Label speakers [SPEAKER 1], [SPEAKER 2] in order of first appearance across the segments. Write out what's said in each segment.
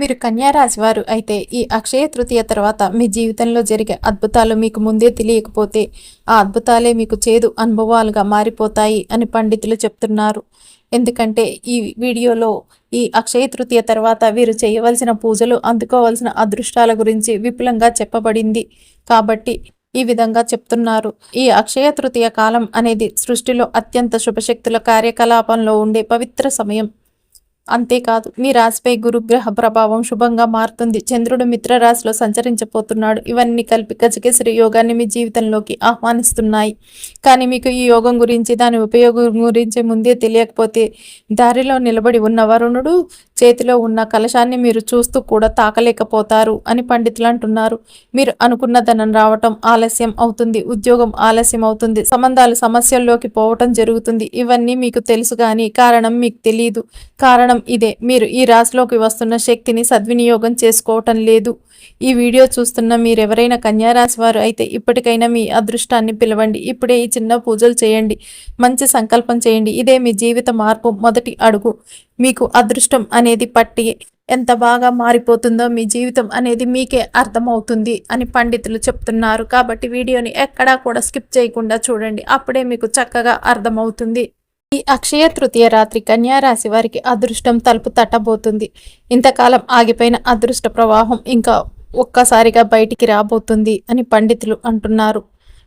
[SPEAKER 1] మీరు కన్యారాశి వారు అయితే ఈ అక్షయ తృతీయ తర్వాత మీ జీవితంలో జరిగే అద్భుతాలు మీకు ముందే తెలియకపోతే ఆ అద్భుతాలే మీకు చేదు అనుభవాలుగా మారిపోతాయి అని పండితులు చెప్తున్నారు. ఎందుకంటే ఈ వీడియోలో ఈ అక్షయ తృతీయ తర్వాత వీరు చేయవలసిన పూజలు అందుకోవలసిన అదృష్టాల గురించి విపులంగా చెప్పబడింది. కాబట్టి ఈ విధంగా చెప్తున్నారు. ఈ అక్షయ తృతీయ కాలం అనేది సృష్టిలో అత్యంత శుభశక్తుల కార్యకలాపంలో ఉండే పవిత్ర సమయం. అంతేకాదు మీ రాశిపై గురుగ్రహ ప్రభావం శుభంగా మారుతుంది. చంద్రుడు మిత్ర రాశిలో సంచరించబోతున్నాడు. ఇవన్నీ కలిపి గజకేసరి యోగాన్ని మీ జీవితంలోకి ఆహ్వానిస్తున్నాయి. కానీ మీకు ఈ యోగం గురించి దాని ఉపయోగం గురించి ముందే తెలియకపోతే దారిలో నిలబడి ఉన్న వరుణుడు చేతిలో ఉన్న కలశాన్ని మీరు చూస్తూ కూడా తాకలేకపోతారు అని పండితులు అంటున్నారు. మీరు అనుకున్న ధనం రావటం ఆలస్యం అవుతుంది ఉద్యోగం ఆలస్యం అవుతుంది సంబంధాలు సమస్యల్లోకి పోవటం జరుగుతుంది. ఇవన్నీ మీకు తెలుసు కానీ కారణం మీకు తెలియదు కారణం ఇదే మీరు ఈ రాశిలోకి వస్తున్న శక్తిని సద్వినియోగం చేసుకోవటం లేదు. ఈ వీడియో చూస్తున్న మీరెవరైనా కన్యారాశి వారు అయితే ఇప్పటికైనా మీ అదృష్టాన్ని పిలవండి. ఇప్పుడే ఈ చిన్న పూజలు చేయండి. మంచి సంకల్పం చేయండి. ఇదే మీ జీవిత మార్పు మొదటి అడుగు. మీకు అదృష్టం అనేది పట్టి ఎంత బాగా మారిపోతుందో మీ జీవితం అనేది మీకే అర్థమవుతుంది అని పండితులు చెప్తున్నారు. కాబట్టి వీడియోని ఎక్కడా కూడా స్కిప్ చేయకుండా చూడండి. అప్పుడే మీకు చక్కగా అర్థమవుతుంది. ఈ అక్షయ తృతీయ రాత్రి కన్యారాశి వారికి అదృష్టం తలుపు తట్టబోతుంది. ఇంతకాలం ఆగిపోయిన అదృష్ట ప్రవాహం ఇంకా ఒక్కసారిగా బయటికి రాబోతుంది అని పండితులు అంటున్నారు.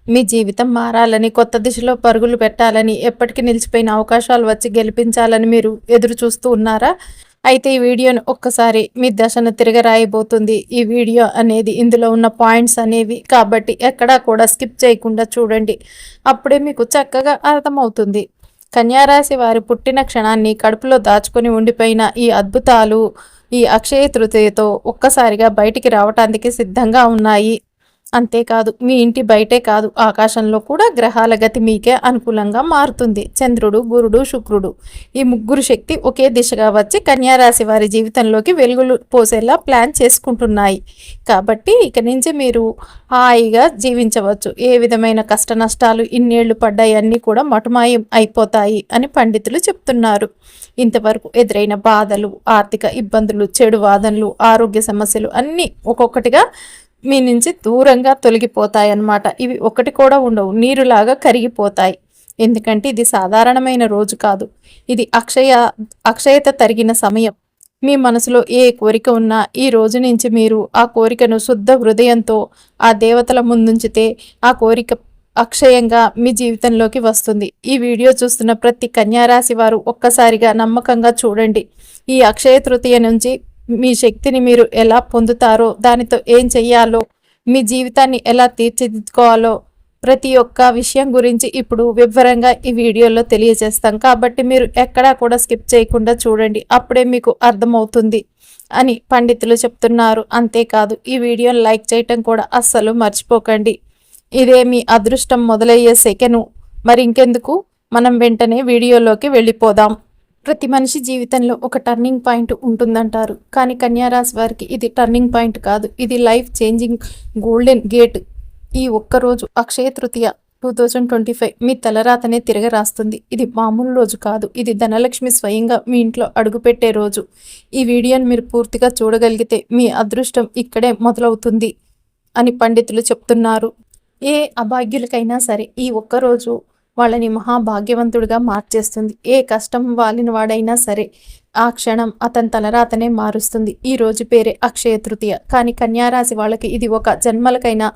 [SPEAKER 1] మీ జీవితం మారాలని కొత్త దిశలో పరుగులు పెట్టాలని ఎప్పటికీ నిలిచిపోయిన అవకాశాలు వచ్చి గెలిపించాలని మీరు ఎదురు చూస్తూ ఉన్నారా? అయితే ఈ వీడియోని ఒక్కసారి మీ దశను తిరగరాయబోతుంది. ఈ వీడియో అనేది ఇందులో ఉన్న పాయింట్స్ అనేవి. కాబట్టి ఎక్కడా కూడా స్కిప్ చేయకుండా చూడండి. అప్పుడే మీకు చక్కగా అర్థమవుతుంది. కన్యారాశి వారి పుట్టిన క్షణాన్ని కడుపులో దాచుకొని ఉండిపోయిన ఈ అద్భుతాలు ఈ అక్షయ తృతీయతో ఒక్కసారిగా బయటికి రావటానికి సిద్ధంగా ఉన్నాయి. అంతేకాదు మీ ఇంటి బయటే కాదు ఆకాశంలో కూడా గ్రహాల గతి మీకే అనుకూలంగా మారుతుంది. చంద్రుడు గురుడు శుక్రుడు. ఈ ముగ్గురు శక్తి ఒకే దిశగా వచ్చి కన్యారాశి వారి జీవితంలోకి వెలుగులు పోసేలా ప్లాన్ చేసుకుంటున్నాయి. కాబట్టి ఇక నుంచి మీరు హాయిగా జీవించవచ్చు. ఏ విధమైన కష్ట నష్టాలు ఇన్నేళ్ళు పడ్డాయి అన్నీ కూడా మటుమాయం అయిపోతాయి అని పండితులు చెప్తున్నారు. ఇంతవరకు ఎదురైన బాధలు ఆర్థిక ఇబ్బందులు చెడు వాదనలు ఆరోగ్య సమస్యలు అన్నీ ఒక్కొక్కటిగా మీ నుంచి దూరంగా తొలగిపోతాయి అన్నమాట ఇవి ఒకటి కూడా ఉండవు. నీరులాగా కరిగిపోతాయి. ఎందుకంటే ఇది సాధారణమైన రోజు కాదు. ఇది అక్షయ అక్షయత తరిగిన సమయం. మీ మనసులో ఏ కోరిక ఉన్నా ఈ రోజు నుంచి మీరు ఆ కోరికను శుద్ధ హృదయంతో ఆ దేవతల ముందుంచితే ఆ కోరిక అక్షయంగా మీ జీవితంలోకి వస్తుంది. ఈ వీడియో చూస్తున్న ప్రతి కన్యారాశి వారు ఒక్కసారిగా నమ్మకంగా చూడండి. ఈ అక్షయ తృతీయ నుంచి మీ శక్తిని మీరు ఎలా పొందుతారో దానితో ఏం చెయ్యాలో మీ జీవితాన్ని ఎలా తీర్చిదిద్దుకోవాలో ప్రతి ఒక్క విషయం గురించి ఇప్పుడు వివరంగా ఈ వీడియోలో తెలియజేస్తాం. కాబట్టి మీరు ఎక్కడా కూడా స్కిప్ చేయకుండా చూడండి అప్పుడే మీకు అర్థమవుతుంది అని పండితులు చెప్తున్నారు. అంతేకాదు ఈ వీడియోని లైక్ చేయటం కూడా అస్సలు మర్చిపోకండి. ఇదే మీ అదృష్టం మొదలయ్యే సెకెను. మరి ఇంకెందుకు? మనం వెంటనే వీడియోలోకి వెళ్ళిపోదాం. ప్రతి మనిషి జీవితంలో ఒక టర్నింగ్ పాయింట్ ఉంటుందంటారు. కానీ కన్యారాశి వారికి ఇది టర్నింగ్ పాయింట్ కాదు. ఇది లైఫ్ చేంజింగ్ గోల్డెన్ గేట్ ఈ ఒక్కరోజు Akshaya Tritiya two thousand twenty five మీ తలరాతనే తిరగరాస్తుంది ఇది మామూలు రోజు కాదు. ఇది ధనలక్ష్మి స్వయంగా మీ ఇంట్లో అడుగుపెట్టే రోజు. ఈ వీడియోని మీరు పూర్తిగా చూడగలిగితే మీ అదృష్టం ఇక్కడే మొదలవుతుంది అని పండితులు చెప్తున్నారు. ఏ అభాగ్యులకైనా సరే ఈ ఒక్కరోజు వాళ్ళని మహాభాగ్యవంతుడిగా మార్చేస్తుంది. ఏ కష్టం వాలిన వాడైనా సరే ఆ క్షణం అతని తలరాతనే మారుస్తుంది. ఈ రోజు పేరే అక్షయ తృతీయ. కానీ కన్యారాశి వాళ్ళకి ఇది ఒక జన్మలకైనా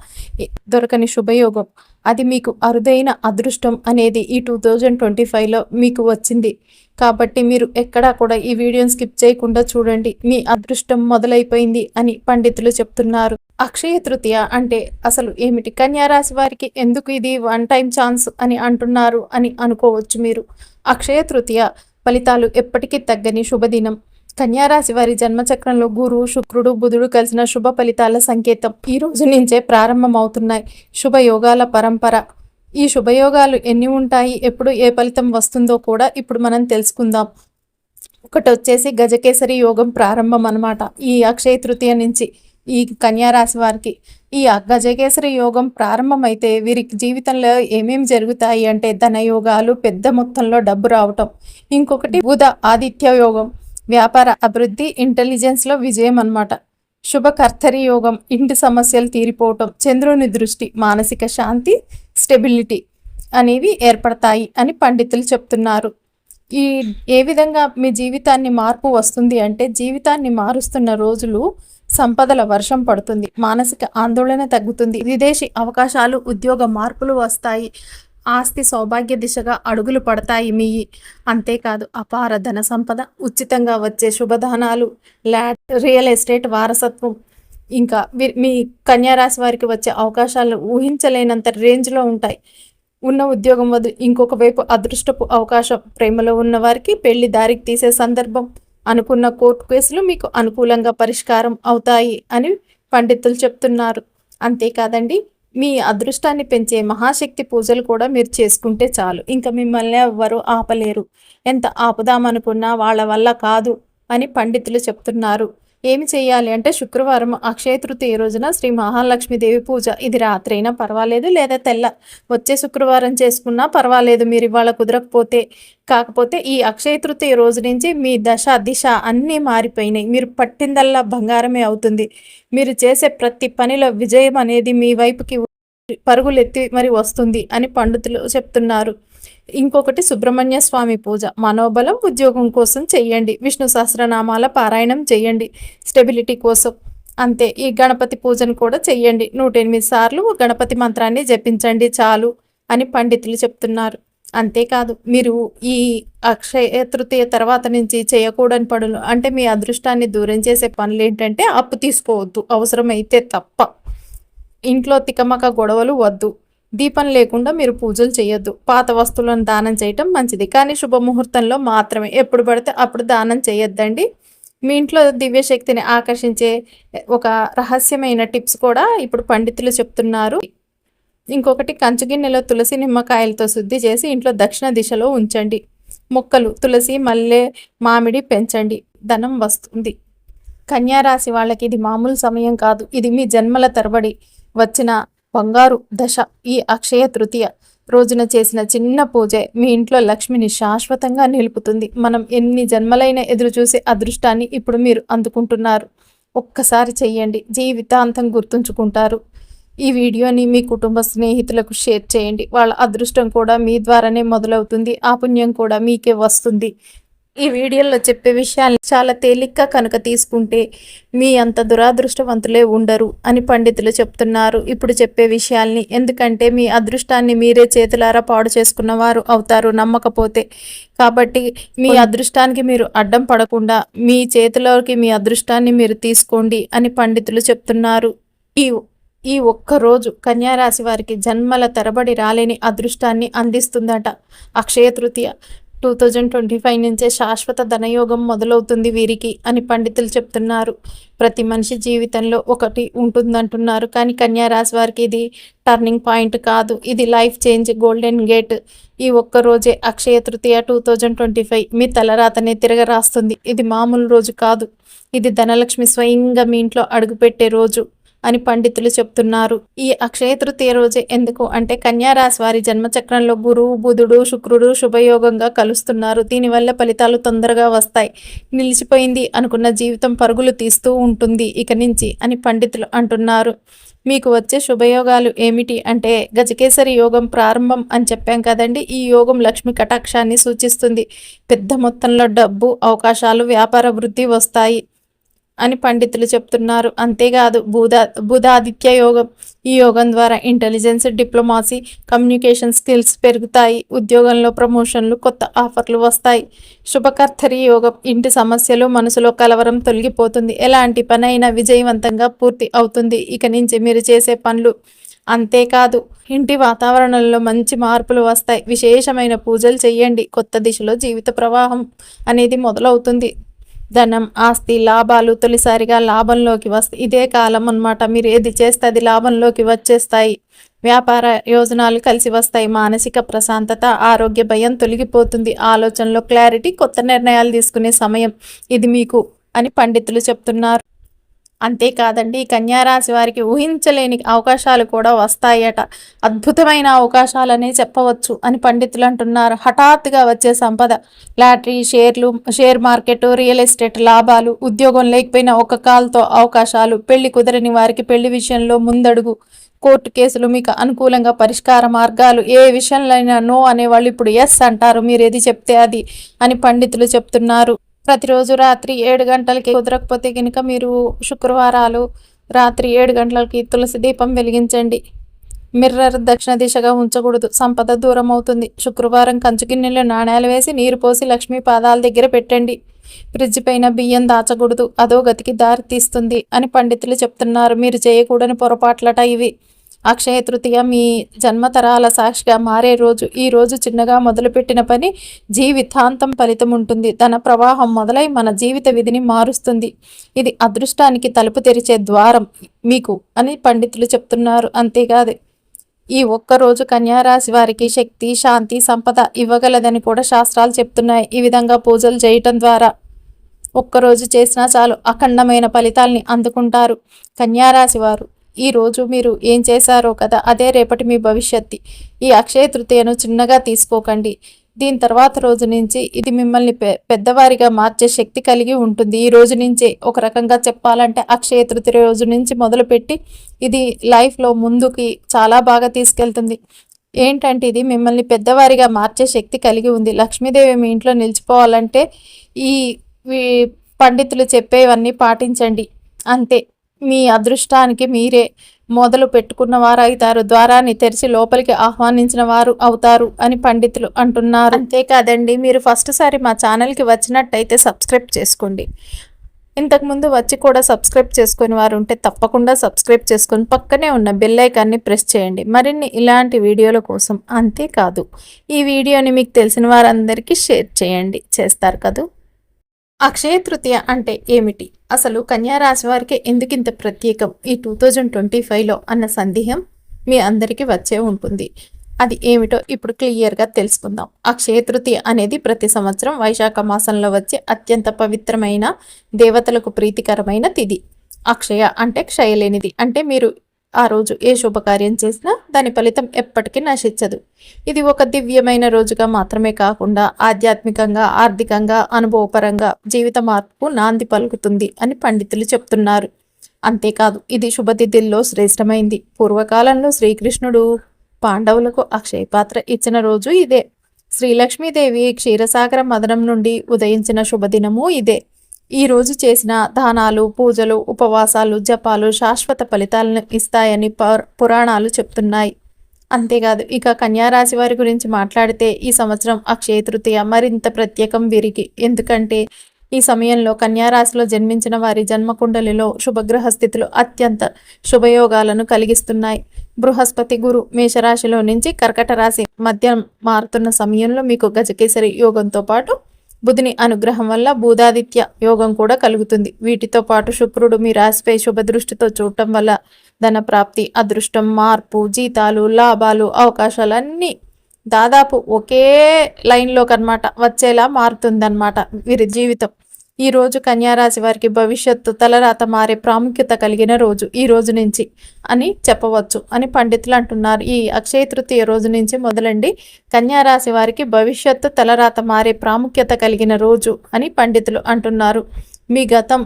[SPEAKER 1] దొరకని శుభయోగం. అది మీకు అరుదైన అదృష్టం అనేది ఈ టూ థౌజండ్ ట్వంటీ ఫైవ్లో మీకు వచ్చింది. కాబట్టి మీరు ఎక్కడా కూడా ఈ వీడియోని స్కిప్ చేయకుండా చూడండి. మీ అదృష్టం మొదలైపోయింది అని పండితులు చెప్తున్నారు. అక్షయ తృతీయ అంటే అసలు ఏమిటి? కన్యారాశి వారికి ఎందుకు ఇది వన్ టైం ఛాన్స్ అని అంటున్నారు అని అనుకోవచ్చు మీరు. అక్షయ తృతీయ ఫలితాలు ఎప్పటికీ తగ్గని శుభదినం. కన్యారాశి వారి జన్మచక్రంలో గురు శుక్రుడు బుధుడు కలిసిన శుభ ఫలితాల సంకేతం ఈ రోజు నుంచే ప్రారంభమవుతున్నాయి. శుభయోగాల పరంపర ఈ శుభయోగాలు ఎన్ని ఉంటాయి? ఎప్పుడు ఏ ఫలితం వస్తుందో కూడా ఇప్పుడు మనం తెలుసుకుందాం. ఒకటి వచ్చేసి గజకేసరి యోగం ప్రారంభం అనమాట ఈ అక్షయ తృతీయ నుంచి ఈ కన్యారాశి వారికి ఈ గజకేసరి యోగం ప్రారంభమైతే వీరికి జీవితంలో ఏమేమి జరుగుతాయి అంటే ధన యోగాలు పెద్ద మొత్తంలో డబ్బు రావటం. ఇంకొకటి బుధ ఆదిత్య యోగం. వ్యాపార అభివృద్ధి ఇంటెలిజెన్స్లో విజయం అన్నమాట. శుభకర్తరి యోగం ఇంటి సమస్యలు తీరిపోవటం చంద్రుని దృష్టి మానసిక శాంతి స్టెబిలిటీ అనేవి ఏర్పడతాయి అని పండితులు చెప్తున్నారు. ఈ ఏ విధంగా మీ జీవితాన్ని మార్పు వస్తుంది అంటే జీవితాన్ని మారుస్తున్న రోజులు సంపదల వర్షం పడుతుంది మానసిక ఆందోళన తగ్గుతుంది విదేశీ అవకాశాలు ఉద్యోగ మార్పులు వస్తాయి ఆస్తి సౌభాగ్య దిశగా అడుగులు పడతాయి మీ అంతేకాదు అపార ధన సంపద ఉచితంగా వచ్చే శుభదానాలు ల్యాడ్ రియల్ ఎస్టేట్ వారసత్వం ఇంకా మీ కన్యారాశి వారికి వచ్చే అవకాశాలు ఊహించలేనంత రేంజ్లో ఉంటాయి. ఉన్న ఉద్యోగం వద్దు ఇంకొక వైపు అదృష్టపు అవకాశం ప్రేమలో ఉన్న వారికి పెళ్ళి దారికి తీసే సందర్భం అనుకున్న కోర్టు కేసులు మీకు అనుకూలంగా పరిష్కారం అవుతాయి అని పండితులు చెప్తున్నారు. అంతేకాదండి మీ అదృష్టాన్ని పెంచే మహాశక్తి పూజలు కూడా మీరు చేసుకుంటే చాలు. ఇంకా మిమ్మల్ని ఎవ్వరూ ఆపలేరు. ఎంత ఆపుదామనుకున్నా వాళ్ళ వల్ల కాదు అని పండితులు చెప్తున్నారు. ఏమి చేయాలి అంటే శుక్రవారం అక్షయ తృతీయ రోజున శ్రీ మహాలక్ష్మీదేవి పూజ. ఇది రాత్రైనా పర్వాలేదు లేదా తెల్ల వచ్చే శుక్రవారం చేసుకున్నా పర్వాలేదు. మీరు ఇవాళ కుదరకపోతే కాకపోతే ఈ అక్షయ తృతీయ రోజు నుంచి మీ దశ దిశ అన్నీ మారిపోయినాయి. మీరు పట్టిందల్లా బంగారమే అవుతుంది. మీరు చేసే ప్రతి పనిలో విజయం అనేది మీ వైపుకి పరుగులెత్తి మరి వస్తుంది అని పండితులు చెప్తున్నారు. ఇంకొకటి సుబ్రహ్మణ్య స్వామి పూజ. మనోబలం ఉద్యోగం కోసం చేయండి విష్ణు సహస్రనామాల పారాయణం చేయండి స్టెబిలిటీ కోసం. అంతే. ఈ గణపతి పూజను కూడా చేయండి నూట ఎనిమిది సార్లు గణపతి మంత్రాన్ని జపించండి చాలు అని పండితులు చెప్తున్నారు. అంతేకాదు మీరు ఈ అక్షయ తృతీయ తర్వాత నుంచి చేయకూడని పనులు అంటే మీ అదృష్టాన్ని దూరం చేసే పనులు ఏంటంటే అప్పు తీసుకోవద్దు. అవసరమైతే తప్ప. ఇంట్లో తికమక గొడవలు వద్దు. దీపం లేకుండా మీరు పూజలు చేయొద్దు. పాత వస్తువులను దానం చేయటం మంచిది. కానీ శుభముహూర్తంలో మాత్రమే. ఎప్పుడు పడితే అప్పుడు దానం చేయొద్దండి. మీ ఇంట్లో దివ్యశక్తిని ఆకర్షించే ఒక రహస్యమైన టిప్స్ కూడా ఇప్పుడు పండితులు చెప్తున్నారు. ఇంకొకటి కంచుగిన్నెలో తులసి నిమ్మకాయలతో శుద్ధి చేసి ఇంట్లో దక్షిణ దిశలో ఉంచండి. మొక్కలు తులసి మల్లె మామిడి పెంచండి. ధనం వస్తుంది. కన్యారాశి వాళ్ళకి ఇది మామూలు సమయం కాదు. ఇది మీ జన్మల తరబడి. వచ్చిన బంగారు దశ ఈ అక్షయ తృతీయ రోజున చేసిన చిన్న పూజే మీ ఇంట్లో లక్ష్మిని శాశ్వతంగా నిలుపుతుంది. మనం ఎన్ని జన్మలైన ఎదురు చూసే అదృష్టాన్ని ఇప్పుడు మీరు అందుకుంటున్నారు. ఒక్కసారి చెయ్యండి జీవితాంతం గుర్తుంచుకుంటారు. ఈ వీడియోని మీ కుటుంబ స్నేహితులకు షేర్ చేయండి. వాళ్ళ అదృష్టం కూడా మీ ద్వారానే మొదలవుతుంది. ఆ పుణ్యం కూడా మీకే వస్తుంది. ఈ వీడియోలో చెప్పే విషయాలు చాలా తేలిగ్గా కనుక తీసుకుంటే మీ అంత దురాదృష్టవంతులే ఉండరు అని పండితులు చెప్తున్నారు. ఇప్పుడు చెప్పే విషయాల్ని ఎందుకంటే మీ అదృష్టాన్ని మీరే చేతులారా పాడు చేసుకున్న వారు అవుతారు నమ్మకపోతే. కాబట్టి మీ అదృష్టానికి మీరు అడ్డం పడకుండా మీ చేతిలోకి మీ అదృష్టాన్ని మీరు తీసుకోండి అని పండితులు చెప్తున్నారు. ఈ ఈ ఒక్క రోజు కన్యారాశి వారికి జన్మల తరబడి రాలేని అదృష్టాన్ని అందిస్తుందట అక్షయ Tritiya. Two thousand twenty five నుంచే శాశ్వత ధనయోగం మొదలవుతుంది వీరికి అని పండితులు చెప్తున్నారు. ప్రతి మనిషి జీవితంలో ఒకటి ఉంటుందంటున్నారు. కానీ కన్యారాశి వారికి ఇది టర్నింగ్ పాయింట్ కాదు. ఇది లైఫ్ చేంజ్ గోల్డెన్ గేట్ ఈ ఒక్క రోజే Akshaya Tritiya two thousand twenty five మీ తలరాతనే తిరగరాస్తుంది. ఇది మామూలు రోజు కాదు. ఇది ధనలక్ష్మి స్వయంగా మీ ఇంట్లో అడుగుపెట్టే రోజు. అని పండితులు చెప్తున్నారు. ఈ అక్షయ తృతీయ రోజే ఎందుకు? అంటే కన్యారాశి వారి జన్మచక్రంలో గురువు బుధుడు శుక్రుడు శుభయోగంగా కలుస్తున్నారు. దీనివల్ల ఫలితాలు తొందరగా వస్తాయి. నిలిచిపోయింది అనుకున్న జీవితం పరుగులు తీస్తూ ఉంటుంది ఇక నుంచి అని పండితులు అంటున్నారు. మీకు వచ్చే శుభయోగాలు ఏమిటి? అంటే గజకేసరి యోగం ప్రారంభం అని చెప్పాం కదండి. ఈ యోగం లక్ష్మి కటాక్షాన్ని సూచిస్తుంది. పెద్ద మొత్తంలో డబ్బు అవకాశాలు వ్యాపార వృద్ధి వస్తాయి. అని పండితులు చెప్తున్నారు. అంతేకాదు బుధ బుధాదిత్య యోగం ఈ యోగం ద్వారా ఇంటెలిజెన్స్ డిప్లొమాసీ కమ్యూనికేషన్ స్కిల్స్ పెరుగుతాయి. ఉద్యోగంలో ప్రమోషన్లు కొత్త ఆఫర్లు వస్తాయి. శుభకర్తరి యోగం ఇంటి సమస్యలు మనసులో కలవరం తొలగిపోతుంది. ఎలాంటి పనైనా విజయవంతంగా పూర్తి అవుతుంది. ఇక నుంచి మీరు చేసే పనులు అంతేకాదు. ఇంటి వాతావరణంలో మంచి మార్పులు వస్తాయి. విశేషమైన పూజలు చేయండి. కొత్త దిశలో జీవిత ప్రవాహం అనేది మొదలవుతుంది. ధనం ఆస్తి లాభాలు తొలిసారిగా లాభంలోకి వస్తాయి ఇదే కాలం అన్నమాట. మీరు ఏది చేస్తే అది లాభంలోకి వచ్చేస్తాయి. వ్యాపార యోజనాలు కలిసి వస్తాయి. మానసిక ప్రశాంతత ఆరోగ్య భయం తొలగిపోతుంది. ఆలోచనలో క్లారిటీ కొత్త నిర్ణయాలు తీసుకునే సమయం ఇది మీకు అని పండితులు చెప్తున్నారు. అంతేకాదండి కన్యారాశి వారికి ఊహించలేని అవకాశాలు కూడా వస్తాయట. అద్భుతమైన అవకాశాలనే చెప్పవచ్చు అని పండితులు అంటున్నారు. హఠాత్తుగా వచ్చే సంపద లాటరీ షేర్లు షేర్ మార్కెట్ రియల్ ఎస్టేట్ లాభాలు ఉద్యోగం లేకపోయినా ఒక కాల్తో అవకాశాలు పెళ్ళి కుదరని వారికి పెళ్ళి విషయంలో ముందడుగు కోర్టు కేసులు మీకు అనుకూలంగా పరిష్కార మార్గాలు ఏ విషయంలో అయినా నో అనేవాళ్ళు ఇప్పుడు ఎస్ అంటారు. మీరు ఏది చెప్తే అది అని పండితులు చెప్తున్నారు. ప్రతిరోజు రాత్రి ఏడు గంటలకి కుదరకపోతే కనుక మీరు శుక్రవారాలు రాత్రి ఏడు గంటలకి తులసి దీపం వెలిగించండి. మిర్రర్ దక్షిణ దిశగా ఉంచకూడదు. సంపద దూరం అవుతుంది. శుక్రవారం కంచుగిన్నెలో నాణ్యాలు వేసి నీరు పోసి లక్ష్మీ పాదాల దగ్గర పెట్టండి. ఫ్రిడ్జ్ పైన బియ్యం దాచకూడదు. అదో గతికి దారి తీస్తుంది అని పండితులు చెప్తున్నారు. మీరు చేయకూడని పొరపాట్లట ఇవి. అక్షయ తృతీయ మీ జన్మతరాల సాక్షిగా మారే రోజు. ఈ రోజు చిన్నగా మొదలుపెట్టిన పని జీవితాంతం ఫలితం ఉంటుంది. ధన ప్రవాహం మొదలై మన జీవిత విధిని మారుస్తుంది. ఇది అదృష్టానికి తలుపు తెరిచే ద్వారం మీకు అని పండితులు చెప్తున్నారు. అంతేకాదు ఈ ఒక్కరోజు కన్యారాశి వారికి శక్తి శాంతి సంపద ఇవ్వగలదని కూడా శాస్త్రాలు చెప్తున్నాయి. ఈ విధంగా పూజలు చేయటం ద్వారా ఒక్కరోజు చేసినా చాలు అఖండమైన ఫలితాల్ని అందుకుంటారు. కన్యారాశి వారు ఈ రోజు మీరు ఏం చేశారో కదా అదే రేపటి మీ భవిష్యత్తు. ఈ అక్షయ తృతీయను చిన్నగా తీసుకోకండి దీని తర్వాత రోజు నుంచి ఇది మిమ్మల్ని పె పెద్దవారిగా మార్చే శక్తి కలిగి ఉంటుంది. ఈ రోజు నుంచే ఒక రకంగా చెప్పాలంటే అక్షయ తృతీయ రోజు నుంచి మొదలుపెట్టి ఇది లైఫ్లో ముందుకి చాలా బాగా తీసుకెళ్తుంది. ఏంటంటే ఇది మిమ్మల్ని పెద్దవారిగా మార్చే శక్తి కలిగి ఉంది. లక్ష్మీదేవి మీ ఇంట్లో నిలిచిపోవాలంటే ఈ పండితులు చెప్పేవన్నీ పాటించండి. అంతే. మీ అదృష్టానికి మీరే మొదలు పెట్టుకున్న వారు అవుతారు ద్వారాన్ని తెరిచి లోపలికి ఆహ్వానించిన వారు అవుతారు అని పండితులు అంటున్నారు. అంతేకాదండి మీరు ఫస్ట్ సారి మా ఛానల్కి వచ్చినట్టయితే సబ్స్క్రైబ్ చేసుకోండి. ఇంతకుముందు వచ్చి కూడా సబ్స్క్రైబ్ చేసుకుని వారు ఉంటే తప్పకుండా సబ్స్క్రైబ్ చేసుకొని పక్కనే ఉన్న బెల్ ఐకాన్ని ప్రెస్ చేయండి. మరిన్ని ఇలాంటి వీడియోల కోసం అంతేకాదు. ఈ వీడియోని మీకు తెలిసిన వారందరికీ షేర్ చేయండి. చేస్తారు కదూ? అక్షయ తృతీయ అంటే ఏమిటి? అసలు కన్యారాశి వారికి ఎందుకు ఇంత ప్రత్యేకం? ఈ టూ థౌజండ్ ట్వంటీ ఫైవ్లో అన్న సందేహం మీ అందరికీ వచ్చే ఉంటుంది. అది ఏమిటో ఇప్పుడు క్లియర్గా తెలుసుకుందాం. అక్షయ తృతీయ అనేది ప్రతి సంవత్సరం వైశాఖ మాసంలో వచ్చే అత్యంత పవిత్రమైన దేవతలకు ప్రీతికరమైన తిథి అక్షయ అంటే క్షయలేనిది. అంటే మీరు ఆ రోజు ఏ శుభకార్యం చేసినా దాని ఫలితం ఎప్పటికీ నశించదు. ఇది ఒక దివ్యమైన రోజుగా మాత్రమే కాకుండా ఆధ్యాత్మికంగా ఆర్థికంగా అనుభవపరంగా జీవిత మార్పుకు నాంది పలుకుతుంది అని పండితులు చెప్తున్నారు. అంతేకాదు ఇది శుభతిథుల్లో శ్రేష్టమైంది. పూర్వకాలంలో శ్రీకృష్ణుడు పాండవులకు అక్షయపాత్ర ఇచ్చిన రోజు ఇదే. శ్రీలక్ష్మీదేవి క్షీరసాగర మదనం నుండి ఉదయించిన శుభదినము ఇదే. ఈరోజు చేసిన దానాలు పూజలు ఉపవాసాలు జపాలు శాశ్వత ఫలితాలను ఇస్తాయని పురాణాలు చెప్తున్నాయి. అంతేకాదు ఇక కన్యారాశి వారి గురించి మాట్లాడితే ఈ సంవత్సరం అక్షయ తృతీయ మరింత ప్రత్యేకం వీరికి. ఎందుకంటే ఈ సమయంలో కన్యారాశిలో జన్మించిన వారి జన్మకుండలిలో శుభగ్రహ స్థితులు అత్యంత శుభయోగాలను కలిగిస్తున్నాయి. బృహస్పతి గురు మేషరాశిలో నుంచి కర్కట రాశి మధ్య మారుతున్న సమయంలో మీకు గజకేసరి యోగంతో పాటు బుధుని అనుగ్రహం వల్ల బూదాదిత్య యోగం కూడా కలుగుతుంది. వీటితో పాటు శుక్రుడు మీ రాశిపై శుభదృష్టితో చూడటం వల్ల ధన ప్రాప్తి అదృష్టం మార్పు జీతాలు లాభాలు అవకాశాలన్నీ దాదాపు ఒకే లైన్లోకి అనమాట వచ్చేలా మారుతుందన్నమాట వీరి జీవితం. ఈ రోజు కన్యారాశి వారికి భవిష్యత్తు తలరాత మారే ప్రాముఖ్యత కలిగిన రోజు ఈ రోజు నుంచి అని చెప్పవచ్చు అని పండితులు అంటున్నారు. ఈ అక్షయ తృతీయ రోజు నుంచి మొదలండి. కన్యారాశి వారికి భవిష్యత్తు తలరాత మారే ప్రాముఖ్యత కలిగిన రోజు అని పండితులు అంటున్నారు. మీ గతం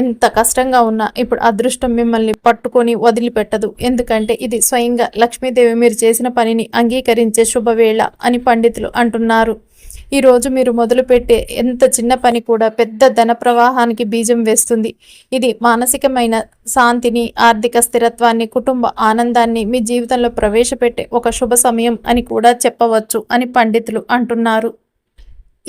[SPEAKER 1] ఎంత కష్టంగా ఉన్నా ఇప్పుడు అదృష్టం మిమ్మల్ని పట్టుకొని వదిలిపెట్టదు. ఎందుకంటే ఇది స్వయంగా లక్ష్మీదేవి మీరు చేసిన పనిని అంగీకరించే శుభవేళ అని పండితులు అంటున్నారు. ఈరోజు మీరు మొదలుపెట్టే ఎంత చిన్న పని కూడా పెద్ద ధన ప్రవాహానికి బీజం వేస్తుంది. ఇది మానసికమైన శాంతిని ఆర్థిక స్థిరత్వాన్ని కుటుంబ ఆనందాన్ని మీ జీవితంలో ప్రవేశపెట్టే ఒక శుభ సమయం అని కూడా చెప్పవచ్చు అని పండితులు అంటున్నారు.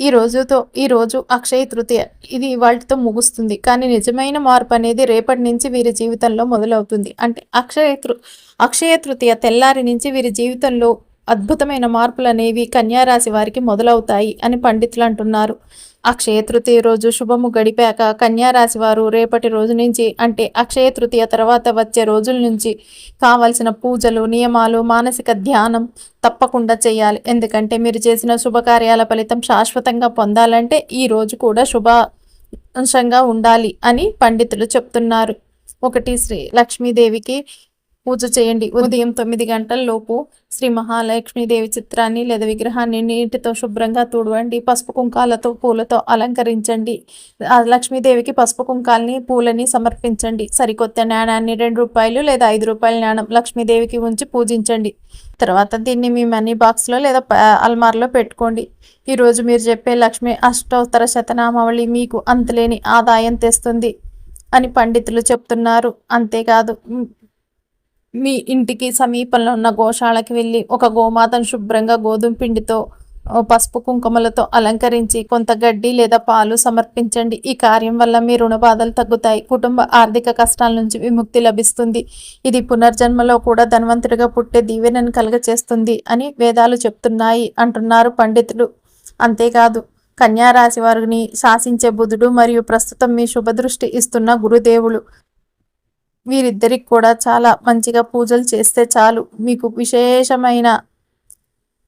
[SPEAKER 1] ఈ రోజుతో ఈ రోజు అక్షయ తృతీయ ఇది వాటితో ముగుస్తుంది. కానీ నిజమైన మార్పు అనేది రేపటి నుంచి వీరి జీవితంలో మొదలవుతుంది. అంటే అక్షయ తృ అక్షయ తృతీయ తెల్లారి నుంచి వీరి జీవితంలో అద్భుతమైన మార్పులు అనేవి కన్యారాశి వారికి మొదలవుతాయి అని పండితులు అంటున్నారు. అక్షయ తృతీయ రోజు శుభము గడిపాక కన్యారాశి వారు రేపటి రోజు నుంచి అంటే అక్షయ తృతీయ తర్వాత వచ్చే రోజుల నుంచి కావలసిన పూజలు నియమాలు మానసిక ధ్యానం తప్పకుండా చేయాలి. ఎందుకంటే మీరు చేసిన శుభకార్యాల ఫలితం శాశ్వతంగా పొందాలంటే ఈ రోజు కూడా శుభ అంశంగా ఉండాలి అని పండితులు చెప్తున్నారు. ఒకటి శ్రీ లక్ష్మీదేవికి పూజ చేయండి. ఉదయం తొమ్మిది గంటల లోపు శ్రీ మహాలక్ష్మీదేవి చిత్రాన్ని లేదా విగ్రహాన్ని నీటితో శుభ్రంగా తుడవండి. పసుపు కుంకాలతో పూలతో అలంకరించండి. లక్ష్మీదేవికి పసుపు కుంకాలని పూలని సమర్పించండి. సరికొత్త నాణాన్ని రెండు రూపాయలు లేదా ఐదు రూపాయల నాణం లక్ష్మీదేవికి ఉంచి పూజించండి. తర్వాత దీన్ని మీ మనీ బాక్స్లో లేదా అల్మార్లో పెట్టుకోండి. ఈరోజు మీరు చెప్పే లక్ష్మి అష్టోత్తర శతనామావళి మీకు అంతలేని ఆదాయం తెస్తుంది అని పండితులు చెప్తున్నారు. అంతేకాదు మీ ఇంటికి సమీపంలో ఉన్న గోశాలకి వెళ్ళి ఒక గోమాతను శుభ్రంగా గోధుమ పిండితో పసుపు కుంకుమలతో అలంకరించి కొంత గడ్డి లేదా పాలు సమర్పించండి. ఈ కార్యం వల్ల మీ రుణ బాధలు తగ్గుతాయి. కుటుంబ ఆర్థిక కష్టాల నుంచి విముక్తి లభిస్తుంది. ఇది పునర్జన్మలో కూడా ధనవంతుడిగా పుట్టే దీవెనను కలుగచేస్తుంది అని వేదాలు చెప్తున్నాయి అంటున్నారు పండితులు. అంతేకాదు కన్యా రాశి వారిని శాసించే బుధుడు మరియు ప్రస్తుతం మీ శుభదృష్టి ఇస్తున్న గురుదేవులు. వీరిద్దరికి కూడా చాలా మంచిగా పూజలు చేస్తే చాలు. మీకు విశేషమైన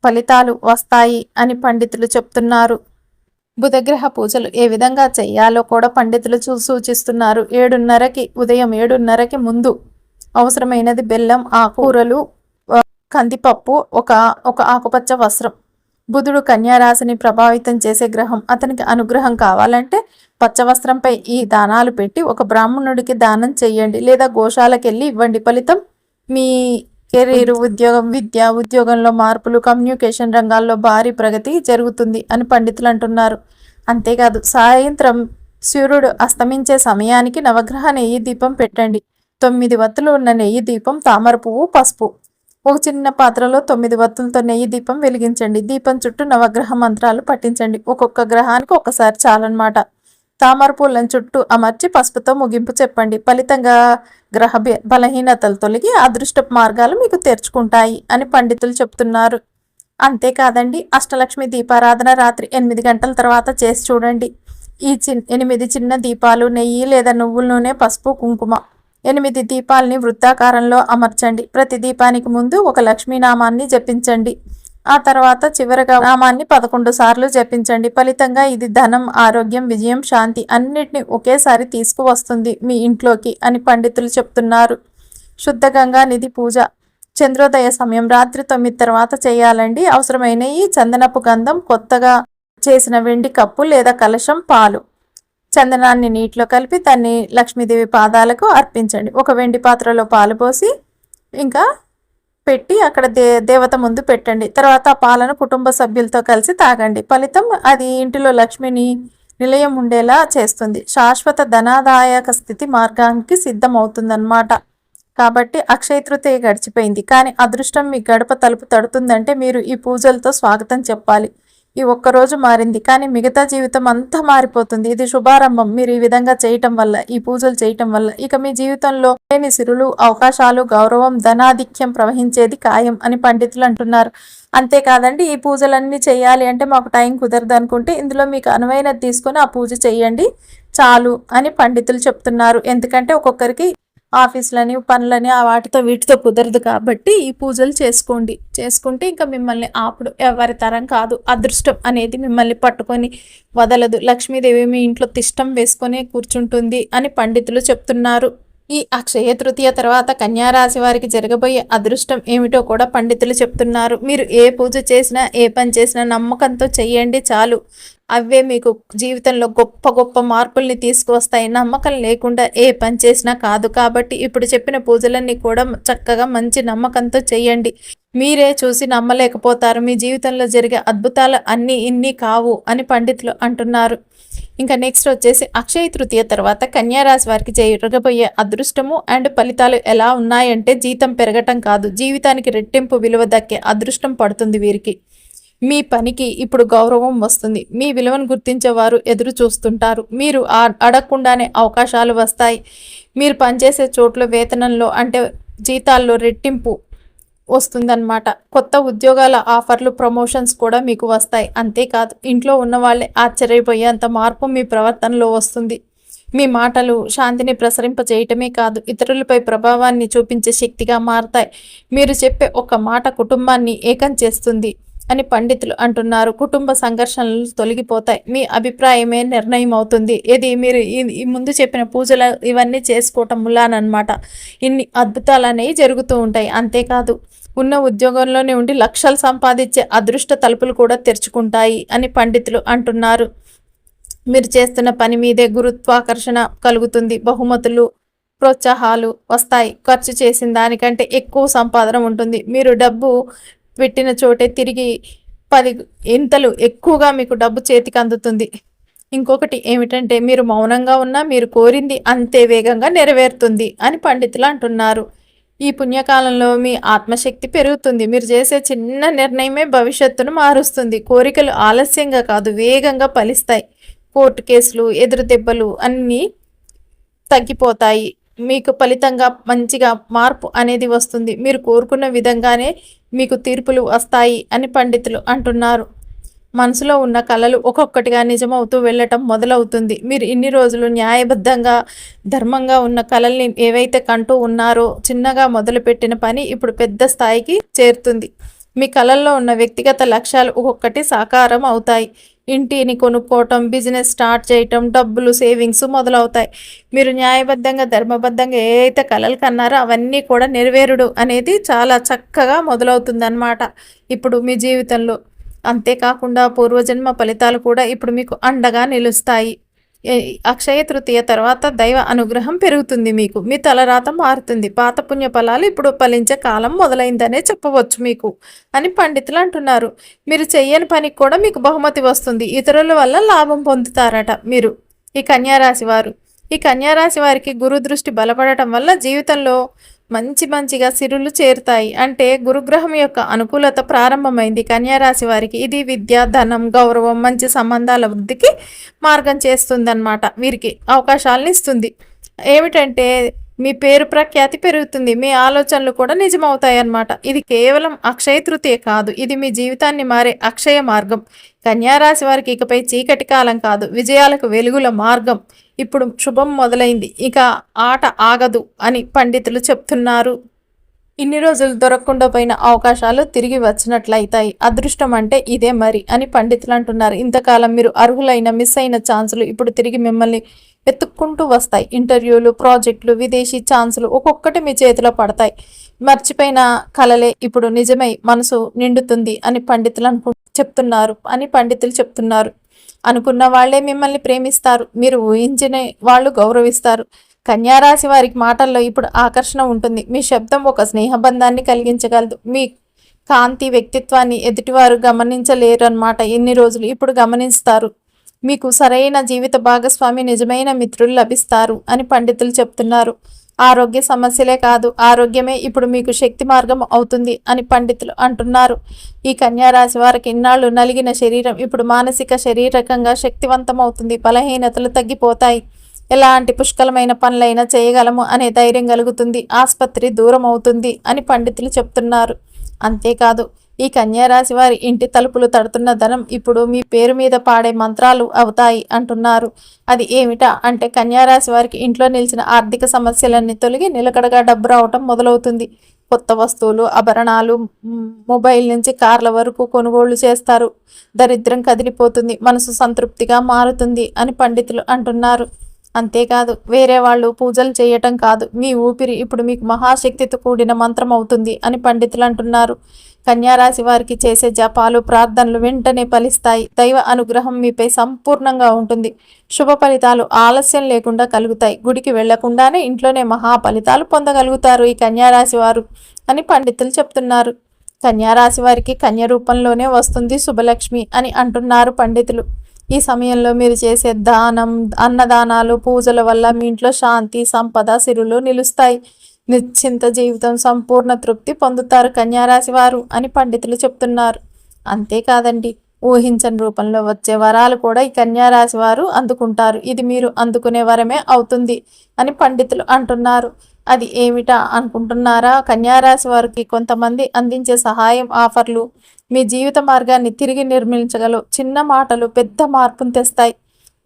[SPEAKER 1] ఫలితాలు వస్తాయి అని పండితులు చెప్తున్నారు. బుధగ్రహ పూజలు ఏ విధంగా చేయాలో కూడా పండితులు చూ సూచిస్తున్నారు. ఏడున్నరకి ఉదయం ఏడున్నరకి ముందు అవసరమైనది బెల్లం ఆకూరలు కందిపప్పు ఒక ఒక ఆకుపచ్చ వస్త్రం. బుధుడు కన్యారాశిని ప్రభావితం చేసే గ్రహం. అతనికి అనుగ్రహం కావాలంటే పచ్చ వస్త్రంపై ఈ దానాలు పెట్టి ఒక బ్రాహ్మణుడికి దానం చేయండి లేదా గోశాలకెళ్ళి ఇవ్వండి. ఫలితం మీ కెరీర్ ఉద్యోగం విద్య ఉద్యోగంలో మార్పులు కమ్యూనికేషన్ రంగాల్లో భారీ ప్రగతి జరుగుతుంది అని పండితులు అంటున్నారు. అంతేకాదు సాయంత్రం సూర్యుడు అస్తమించే సమయానికి నవగ్రహ నెయ్యి దీపం పెట్టండి. తొమ్మిది వత్తులు ఉన్న నెయ్యి దీపం తామర పువ్వు పసుపు. ఒక చిన్న పాత్రలో తొమ్మిది వత్తులతో నెయ్యి దీపం వెలిగించండి. దీపం చుట్టూ నవగ్రహ మంత్రాలు పఠించండి. ఒక్కొక్క గ్రహానికి ఒకసారి చాలన్నమాట. తామర పూలను చుట్టూ అమర్చి పసుపుతో ముగింపు చెప్పండి. ఫలితంగా గ్రహ బె- బలహీనతలు తొలగి అదృష్ట మార్గాలు మీకు తెరుచుకుంటాయి అని పండితులు చెప్తున్నారు. అంతేకాదండి అష్టలక్ష్మి దీపారాధన రాత్రి ఎనిమిది గంటల తర్వాత చేసి చూడండి. ఈ చిన్ ఎనిమిది చిన్న దీపాలు నెయ్యి లేదా నువ్వుల నూనె పసుపు కుంకుమ. ఎనిమిది దీపాలని వృత్తాకారంలో అమర్చండి. ప్రతి దీపానికి ముందు ఒక లక్ష్మీనామాన్ని జపించండి. ఆ తర్వాత చివరగా నామాన్ని పదకొండు సార్లు జపించండి. ఫలితంగా ఇది ధనం ఆరోగ్యం విజయం శాంతి అన్నిటిని ఒకేసారి తీసుకువస్తుంది మీ ఇంట్లోకి అని పండితులు చెప్తున్నారు. శుద్ధ గంగా నిధి పూజ. చంద్రోదయ సమయం. రాత్రి తొమ్మిది తర్వాత చేయాలండి. అవసరమైన ఈ చందనపు గంధం కొత్తగా చేసిన వెండి కప్పు లేదా కలశం పాలు. చందనాన్ని నీటిలో కలిపి దాన్ని లక్ష్మీదేవి పాదాలకు అర్పించండి. ఒక వెండి పాత్రలో పాలు పోసి ఇంకా పెట్టి అక్కడ దే దేవత ముందు పెట్టండి. తర్వాత ఆ పాలను కుటుంబ సభ్యులతో కలిసి తాగండి. ఫలితం అది ఇంటిలో లక్ష్మిని నిలయం ఉండేలా చేస్తుంది. శాశ్వత ధనాదాయక స్థితి మార్గానికి సిద్ధమవుతుందన్నమాట. కాబట్టి అక్షయ తృతీయ గడిచిపోయింది. కానీ అదృష్టం మీ గడప తలుపు తడుతుందంటే మీరు ఈ పూజలతో స్వాగతం చెప్పాలి. ఈ ఒక్కరోజు మారింది. కానీ మిగతా జీవితం అంతా మారిపోతుంది. ఇది శుభారంభం. మీరు ఈ విధంగా చేయటం వల్ల ఈ పూజలు చేయటం వల్ల ఇక మీ జీవితంలో లేని సిరులు అవకాశాలు గౌరవం ధనాధిక్యం ప్రవహించేది ఖాయం అని పండితులు అంటున్నారు. అంతేకాదండి ఈ పూజలన్నీ చేయాలి అంటే మాకు టైం కుదరదు అనుకుంటే ఇందులో మీకు అనువైనది తీసుకొని ఆ పూజ చేయండి. చాలు అని పండితులు చెప్తున్నారు. ఎందుకంటే ఒక్కొక్కరికి ఆఫీసులని పనులని ఆ వాటితో వీటితో కుదరదు కాబట్టి ఈ పూజలు చేసుకోండి. చేసుకుంటే ఇంకా మిమ్మల్ని ఆపుడు. ఎవరి తరం కాదు. అదృష్టం అనేది మిమ్మల్ని పట్టుకొని వదలదు. లక్ష్మీదేవి మీ ఇంట్లో తిష్టం వేసుకొని కూర్చుంటుంది అని పండితులు చెప్తున్నారు. ఈ అక్షయ తృతీయ తర్వాత కన్యారాశి వారికి జరగబోయే అదృష్టం ఏమిటో కూడా పండితులు చెప్తున్నారు. మీరు ఏ పూజ చేసినా ఏ పని చేసినా నమ్మకంతో చెయ్యండి చాలు. అవే మీకు జీవితంలో గొప్ప గొప్ప మార్పుల్ని తీసుకువస్తాయి నమ్మకం లేకుండా ఏ పని చేసినా కాదు. కాబట్టి ఇప్పుడు చెప్పిన పూజలన్నీ కూడా చక్కగా మంచి నమ్మకంతో చేయండి. మీరే చూసి నమ్మలేకపోతారు. మీ జీవితంలో జరిగే అద్భుతాలు అన్నీ ఇన్ని కావు అని పండితులు అంటున్నారు. ఇంకా నెక్స్ట్ వచ్చేసి అక్షయ తృతీయ తర్వాత కన్యారాశి వారికి జరగబోయే అదృష్టము అండ్ ఫలితాలు ఎలా ఉన్నాయంటే జీతం పెరగటం కాదు. జీవితానికి రెట్టింపు విలువ దక్కే అదృష్టం పడుతుంది వీరికి. మీ పనికి ఇప్పుడు గౌరవం వస్తుంది. మీ విలువను గుర్తించేవారు ఎదురు చూస్తుంటారు. మీరు అడగకుండానే అవకాశాలు వస్తాయి. మీరు పనిచేసే చోట్ల వేతనంలో అంటే జీతాల్లో రెట్టింపు వస్తుందన్నమాట. కొత్త ఉద్యోగాల ఆఫర్లు ప్రమోషన్స్ కూడా మీకు వస్తాయి. అంతేకాదు ఇంట్లో ఉన్న వాళ్ళే ఆశ్చర్యపోయేంత మార్పు మీ ప్రవర్తనలో వస్తుంది. మీ మాటలు శాంతిని ప్రసరింపజేయటమే కాదు ఇతరులపై ప్రభావాన్ని చూపించే శక్తిగా మారతాయి. మీరు చెప్పే ఒక మాట కుటుంబాన్ని ఏకం చేస్తుంది. అని పండితులు అంటున్నారు. కుటుంబ సంఘర్షణలు తొలగిపోతాయి. మీ అభిప్రాయమే నిర్ణయం అవుతుంది ఇది మీరు ఈ ముందు చెప్పిన పూజలు ఇవన్నీ చేసుకోవటం ములానమాట ఇన్ని అద్భుతాలు అనేవి జరుగుతూ ఉంటాయి. అంతేకాదు ఉన్న ఉద్యోగంలోనే ఉండి లక్షలు సంపాదించే అదృష్ట తలుపులు కూడా తెరుచుకుంటాయి అని పండితులు అంటున్నారు. మీరు చేస్తున్న పని మీదే గురుత్వాకర్షణ కలుగుతుంది. బహుమతులు ప్రోత్సాహాలు వస్తాయి. ఖర్చు చేసిన దానికంటే ఎక్కువ సంపాదన ఉంటుంది. మీరు డబ్బు పెట్టిన చోటే తిరిగి పది ఇంతలు ఎక్కువగా మీకు డబ్బు చేతికి అందుతుంది. ఇంకొకటి ఏమిటంటే మీరు మౌనంగా ఉన్నా మీరు కోరింది అంతే వేగంగా నెరవేరుతుంది అని పండితులు అంటున్నారు. ఈ పుణ్యకాలంలో మీ ఆత్మశక్తి పెరుగుతుంది. మీరు చేసే చిన్న నిర్ణయమే భవిష్యత్తును మారుస్తుంది. కోరికలు ఆలస్యంగా కాదు వేగంగా ఫలిస్తాయి. కోర్టు కేసులు ఎదురు దెబ్బలు అన్నీ తగ్గిపోతాయి. మీకు ఫలితంగా మంచిగా మార్పు అనేది వస్తుంది. మీరు కోరుకున్న విధంగానే మీకు తీర్పులు వస్తాయి అని పండితులు అంటున్నారు. మనసులో ఉన్న కళలు ఒక్కొక్కటిగా నిజమవుతూ వెళ్ళటం మొదలవుతుంది. మీరు ఇన్ని రోజులు న్యాయబద్ధంగా ధర్మంగా ఉన్న కళల్ని ఏవైతే కంటూ ఉన్నారో చిన్నగా మొదలుపెట్టిన పని ఇప్పుడు పెద్ద స్థాయికి చేరుతుంది. మీ కళల్లో ఉన్న వ్యక్తిగత లక్ష్యాలు ఒక్కొక్కటి సాకారం అవుతాయి. ఇంటిని కొనుక్కోవటం బిజినెస్ స్టార్ట్ చేయటం డబ్బులు సేవింగ్స్ మొదలవుతాయి. మీరు న్యాయబద్ధంగా ధర్మబద్ధంగా ఏ అయితే కలలు కన్నారో అవన్నీ కూడా నెరవేరుడు అనేది చాలా చక్కగా మొదలవుతుందన్నమాట. ఇప్పుడు మీ జీవితంలో అంతేకాకుండా పూర్వజన్మ ఫలితాలు కూడా ఇప్పుడు మీకు అండగా నిలుస్తాయి. అక్షయ తృతీయ తర్వాత దైవ అనుగ్రహం పెరుగుతుంది మీకు. మీ తలరాత మారుతుంది. పాత పుణ్య ఫలాలు ఇప్పుడు ఫలించే కాలం మొదలైందనే చెప్పవచ్చు మీకు అని పండితులు అంటున్నారు. మీరు చెయ్యని పనికి కూడా మీకు బహుమతి వస్తుంది. ఇతరుల వల్ల లాభం పొందుతారట మీరు. ఈ కన్యారాశి వారు. ఈ కన్యారాశి వారికి గురు దృష్టి బలపడటం వల్ల జీవితంలో మంచి మంచిగా సిరులు చేరుతాయి. అంటే గురుగ్రహం యొక్క అనుకూలత ప్రారంభమైంది. కన్యారాశి వారికి ఇది విద్య ధనం గౌరవం మంచి సంబంధాల వృద్ధికి మార్గం చేస్తుందన్నమాట. వీరికి అవకాశాలను ఇస్తుంది. ఏమిటంటే మీ పేరు ప్రఖ్యాతి పెరుగుతుంది. మీ ఆలోచనలు కూడా నిజమవుతాయి అన్నమాట ఇది కేవలం అక్షయ తృతీయ కాదు. ఇది మీ జీవితాన్ని మారే అక్షయ మార్గం. కన్యారాశి వారికి ఇకపై చీకటి కాలం కాదు. విజయాలకు వెలుగుల మార్గం. ఇప్పుడు శుభం మొదలైంది. ఇక ఆట ఆగదు అని పండితులు చెప్తున్నారు. ఇన్ని రోజులు దొరకకుండా పోయిన అవకాశాలు తిరిగి వచ్చినట్లయితాయి. అదృష్టం అంటే ఇదే మరి అని పండితులు అంటున్నారు. ఇంతకాలం మీరు అర్హులైన మిస్ అయిన ఛాన్సులు ఇప్పుడు తిరిగి మిమ్మల్ని వెతుక్కుంటూ వస్తాయి. ఇంటర్వ్యూలు ప్రాజెక్టులు విదేశీ ఛాన్సులు ఒక్కొక్కటి మీ చేతిలో పడతాయి. మర్చిపోయిన కలలే ఇప్పుడు నిజమై మనసు నిండుతుంది అని పండితులు అనుకు చెప్తున్నారు అని పండితులు చెప్తున్నారు. అనుకున్న వాళ్ళే మిమ్మల్ని ప్రేమిస్తారు. మీరు ఊహించిన వాళ్ళు గౌరవిస్తారు. కన్యారాశి వారికి మాటల్లో ఇప్పుడు ఆకర్షణ ఉంటుంది. మీ శబ్దం ఒక స్నేహబంధాన్ని కలిగించగలదు. మీ కాంతి వ్యక్తిత్వాన్ని ఎదుటివారు గమనించలేరు అన్నమాట ఎన్ని రోజులు ఇప్పుడు గమనిస్తారు. మీకు సరైన జీవిత భాగస్వామి నిజమైన మిత్రులు లభిస్తారు అని పండితులు చెప్తున్నారు. ఆరోగ్య సమస్యలే కాదు ఆరోగ్యమే ఇప్పుడు మీకు శక్తి మార్గం అవుతుంది అని పండితులు అంటున్నారు. ఈ కన్యారాశి వారికి ఇన్నాళ్ళు నలిగిన శరీరం ఇప్పుడు మానసిక శారీరకంగా శక్తివంతం అవుతుంది బలహీనతలు తగ్గిపోతాయి. ఎలాంటి పుష్కలమైన పనులైనా చేయగలము అనే ధైర్యం కలుగుతుంది ఆసుపత్రి దూరం అవుతుంది అని పండితులు చెప్తున్నారు. అంతేకాదు ఈ కన్యారాశి వారి ఇంటి తలుపులు తడుతున్న ధనం ఇప్పుడు మీ పేరు మీద పాడే మంత్రాలు అవుతాయి అంటున్నారు. అది ఏమిటా? అంటే కన్యారాశి వారికి ఇంట్లో నిలిచిన ఆర్థిక సమస్యలన్నీ తొలగి నిలకడగా డబ్బు రావటం మొదలవుతుంది. కొత్త వస్తువులు ఆభరణాలు మొబైల్ నుంచి కార్ల వరకు కొనుగోళ్ళు చేస్తారు. దరిద్రం కదిలిపోతుంది మనసు సంతృప్తిగా మారుతుంది అని పండితులు అంటున్నారు. అంతేకాదు వేరే వాళ్ళు పూజలు చేయటం కాదు. మీ ఊపిరి ఇప్పుడు మీకు మహాశక్తితో కూడిన మంత్రం అవుతుంది అని పండితులు అంటున్నారు. కన్యారాశి వారికి చేసే జపాలు ప్రార్థనలు వెంటనే ఫలిస్తాయి. దైవ అనుగ్రహం మీపై సంపూర్ణంగా ఉంటుంది. శుభ ఫలితాలు ఆలస్యం లేకుండా కలుగుతాయి. గుడికి వెళ్ళకుండానే ఇంట్లోనే మహా ఫలితాలు పొందగలుగుతారు ఈ కన్యారాశి వారు అని పండితులు చెప్తున్నారు. కన్యారాశి వారికి కన్య రూపంలోనే వస్తుంది శుభలక్ష్మి అని అంటున్నారు పండితులు. ఈ సమయంలో మీరు చేసే దానం అన్నదానాలు పూజల వల్ల మీ ఇంట్లో శాంతి సంపద సిరులు నిలుస్తాయి. నిశ్చింత జీవితం సంపూర్ణ తృప్తి పొందుతారు కన్యారాశి వారు అని పండితులు చెప్తున్నారు. అంతేకాదండి ఊహించని రూపంలో వచ్చే వరాలు కూడా ఈ కన్యారాశి వారు అందుకుంటారు. ఇది మీరు అందుకునే వరమే అవుతుంది అని పండితులు అంటున్నారు. అది ఏమిటా అనుకుంటున్నారా? కన్యారాశి వారికి కొంతమంది అందించే సహాయం ఆఫర్లు మీ జీవిత మార్గాన్ని తిరిగి నిర్మించగలవు చిన్న మాటలు పెద్ద మార్పును తెస్తాయి.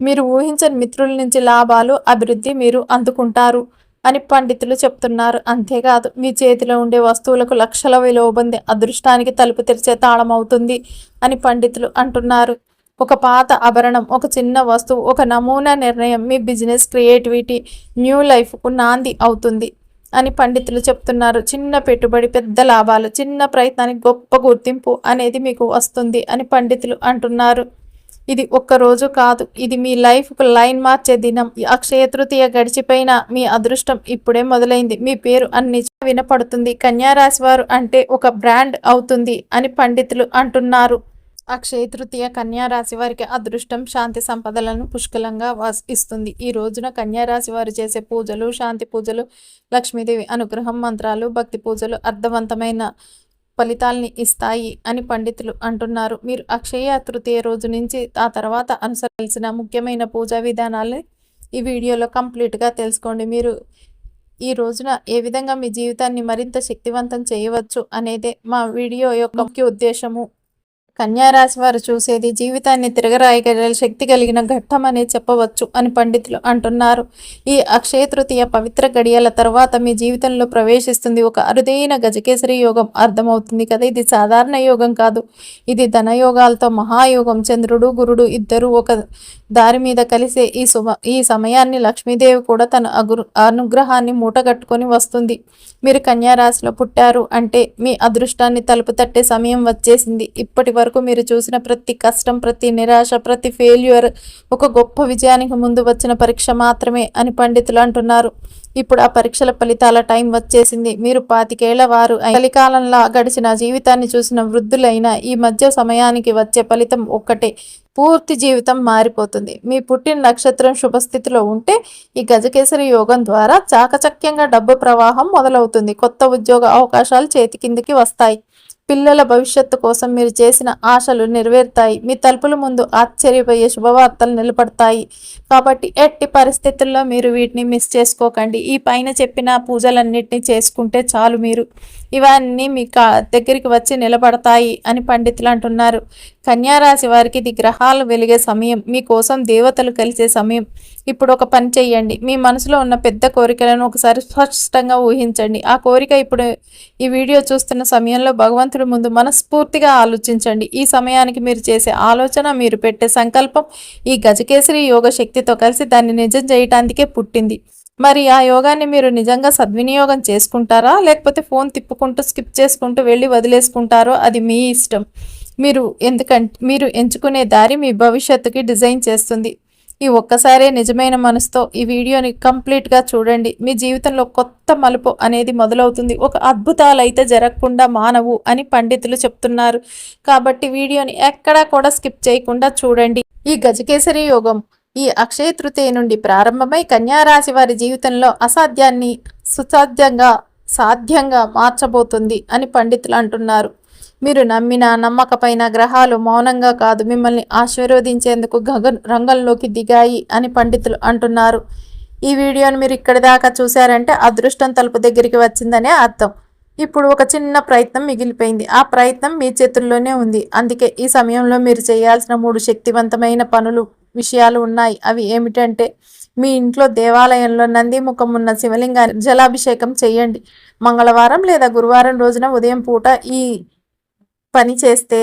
[SPEAKER 1] మీరు ఊహించని మిత్రుల నుంచి లాభాలు అభివృద్ధి మీరు అందుకుంటారు. అని పండితులు చెప్తున్నారు. అంతేకాదు మీ చేతిలో ఉండే వస్తువులకు లక్షల విలువ పొందే అదృష్టానికి తలుపు తెరిచే తాళం అవుతుంది అని పండితులు అంటున్నారు. ఒక పాత ఆభరణం ఒక చిన్న వస్తువు ఒక నమూనా నిర్ణయం మీ బిజినెస్ క్రియేటివిటీ న్యూ లైఫ్కు నాంది అవుతుంది అని పండితులు చెప్తున్నారు. చిన్న పెట్టుబడి పెద్ద లాభాలు చిన్న ప్రయత్నానికి గొప్ప గుర్తింపు అనేది మీకు వస్తుంది అని పండితులు అంటున్నారు. ఇది ఒక్క రోజు కాదు. ఇది మీ లైఫ్కు లైన్ మార్చే దినం. అక్షయ తృతీయ గడిచిపోయిన మీ అదృష్టం ఇప్పుడే మొదలైంది. మీ పేరు అన్ని వినపడుతుంది. కన్యారాశి వారు అంటే ఒక బ్రాండ్ అవుతుంది అని పండితులు అంటున్నారు. అక్షయ తృతీయ కన్యారాశి వారికి అదృష్టం శాంతి సంపదలను పుష్కలంగా ఇస్తుంది ఈ రోజున కన్యారాశి వారు చేసే పూజలు శాంతి పూజలు లక్ష్మీదేవి అనుగ్రహం మంత్రాలు భక్తి పూజలు అర్థవంతమైన ఫలితాల్ని ఇస్తాయి అని పండితులు అంటున్నారు. మీరు అక్షయ తృతీయ రోజు నుంచి ఆ తర్వాత అనుసరించిన ముఖ్యమైన పూజా విధానాలని ఈ వీడియోలో కంప్లీట్గా తెలుసుకోండి. మీరు ఈ రోజున ఏ విధంగా మీ జీవితాన్ని మరింత శక్తివంతం చేయవచ్చు అనేదే మా వీడియో యొక్క ముఖ్య ఉద్దేశము. కన్యారాశి వారు చూసేది జీవితాన్ని తిరగరాయగల శక్తి కలిగిన ఘట్టం చెప్పవచ్చు అని పండితులు అంటున్నారు. ఈ అక్షయ తృతీయ పవిత్ర గడియల తర్వాత మీ జీవితంలో ప్రవేశిస్తుంది. ఒక అరుదైన గజకేసరి యోగం అర్థమవుతుంది కదా. ఇది సాధారణ యోగం కాదు. ఇది ధనయోగాలతో మహాయోగం. చంద్రుడు గురుడు ఇద్దరు ఒక దారి మీద కలిసే ఈ శుభ ఈ సమయాన్ని లక్ష్మీదేవి కూడా తన అగురు అనుగ్రహాన్ని మూటగట్టుకొని వస్తుంది. మీరు కన్యారాశిలో పుట్టారు అంటే మీ అదృష్టాన్ని తలుపు తట్టే సమయం వచ్చేసింది. ఇప్పటి వరకు మీరు చూసిన ప్రతి కష్టం ప్రతి నిరాశ ప్రతి ఫెయిల్యూర్ ఒక గొప్ప విజయానికి ముందు వచ్చిన పరీక్ష మాత్రమే అని పండితులు అంటున్నారు. ఇప్పుడు ఆ పరీక్షల ఫలితాల టైం వచ్చేసింది. మీరు పాతికేళ్ళ వారు కలికాలంలో గడిచిన జీవితాన్ని చూసిన వృద్ధులైన ఈ మధ్య సమయానికి వచ్చే ఫలితం ఒక్కటే. పూర్తి జీవితం మారిపోతుంది. మీ పుట్టిన నక్షత్రం శుభస్థితిలో ఉంటే ఈ గజకేసరి యోగం ద్వారా చాకచక్యంగా డబ్బు ప్రవాహం మొదలవుతుంది. కొత్త ఉద్యోగ అవకాశాలు చేతి కిందికి వస్తాయి. పిల్లల భవిష్యత్తు కోసం మీరు చేసిన ఆశలు నెరవేరుతాయి. మీ తలుపుల ముందు ఆశ్చర్యపోయే శుభవార్తలు నిలబడతాయి. కాబట్టి ఎట్టి పరిస్థితుల్లో మీరు వీటిని మిస్ చేసుకోకండి. ఈ పైన చెప్పిన పూజలన్నింటినీ చేసుకుంటే చాలు మీరు. ఇవన్నీ మీ కా దగ్గరికి వచ్చి నిలబడతాయి అని పండితులు అంటున్నారు. కన్యారాశి వారికి ఇది గ్రహాలు వెలిగే సమయం. మీకోసం దేవతలు కలిసే సమయం. ఇప్పుడు ఒక పని చేయండి మీ మనసులో ఉన్న పెద్ద కోరికలను ఒకసారి స్పష్టంగా ఊహించండి. ఆ కోరిక ఇప్పుడు ఈ వీడియో చూస్తున్న సమయంలో భగవంతుడు ముందు మనస్ఫూర్తిగా ఆలోచించండి. ఈ సమయానికి మీరు చేసే ఆలోచన మీరు పెట్టే సంకల్పం ఈ గజకేసరి యోగ శక్తితో కలిసి దాన్ని నిజం చేయటానికే పుట్టింది. మరి ఆ యోగాన్ని మీరు నిజంగా సద్వినియోగం చేసుకుంటారా? లేకపోతే ఫోన్ తిప్పుకుంటూ స్కిప్ చేసుకుంటూ వెళ్ళి వదిలేసుకుంటారో? అది మీ ఇష్టం. మీరు ఎందుకంటే మీరు ఎంచుకునే దారి మీ భవిష్యత్తుకి డిజైన్ చేస్తుంది. ఈ ఒక్కసారే నిజమైన మనసుతో ఈ వీడియోని కంప్లీట్గా చూడండి. మీ జీవితంలో కొత్త మలుపు అనేది మొదలవుతుంది. ఒక అద్భుతాలు అయితే జరగకుండా మానవు అని పండితులు చెప్తున్నారు. కాబట్టి వీడియోని ఎక్కడా కూడా స్కిప్ చేయకుండా చూడండి. ఈ గజకేసరి యోగం ఈ అక్షయ తృతీయ నుండి ప్రారంభమై కన్యారాశి వారి జీవితంలో అసాధ్యాన్ని సుసాధ్యంగా సాధ్యంగా మార్చబోతుంది అని పండితులు అంటున్నారు. మీరు నమ్మిన నమ్మకపైన గ్రహాలు మౌనంగా కాదు. మిమ్మల్ని ఆశీర్వదించేందుకు గగన్ రంగంలోకి దిగాయి అని పండితులు అంటున్నారు. ఈ వీడియోని మీరు ఇక్కడి దాకా చూశారంటే అదృష్టం తలుపు దగ్గరికి వచ్చిందనే అర్థం. ఇప్పుడు ఒక చిన్న ప్రయత్నం మిగిలిపోయింది. ఆ ప్రయత్నం మీ చేతుల్లోనే ఉంది. అందుకే ఈ సమయంలో మీరు చేయాల్సిన మూడు శక్తివంతమైన పనులు విషయాలు ఉన్నాయి. అవి ఏమిటంటే మీ ఇంట్లో దేవాలయంలో నంది ముఖం ఉన్న శివలింగాన్ని జలాభిషేకం చేయండి. మంగళవారం లేదా గురువారం రోజున ఉదయం పూట ఈ పని చేస్తే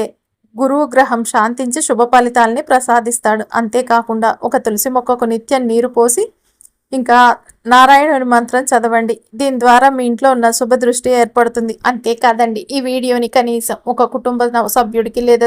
[SPEAKER 1] గురువు గ్రహం శాంతించి శుభ ఫలితాలని ప్రసాదిస్తాడు. అంతేకాకుండా ఒక తులసి మొక్కకు నిత్యం నీరు పోసి ఇంకా నారాయణుని మంత్రం చదవండి. దీని ద్వారా మీ ఇంట్లో ఉన్న శుభ దృష్టి ఏర్పడుతుంది. అంతేకాదండి ఈ వీడియోని కనీసం ఒక కుటుంబ సభ్యుడికి లేదా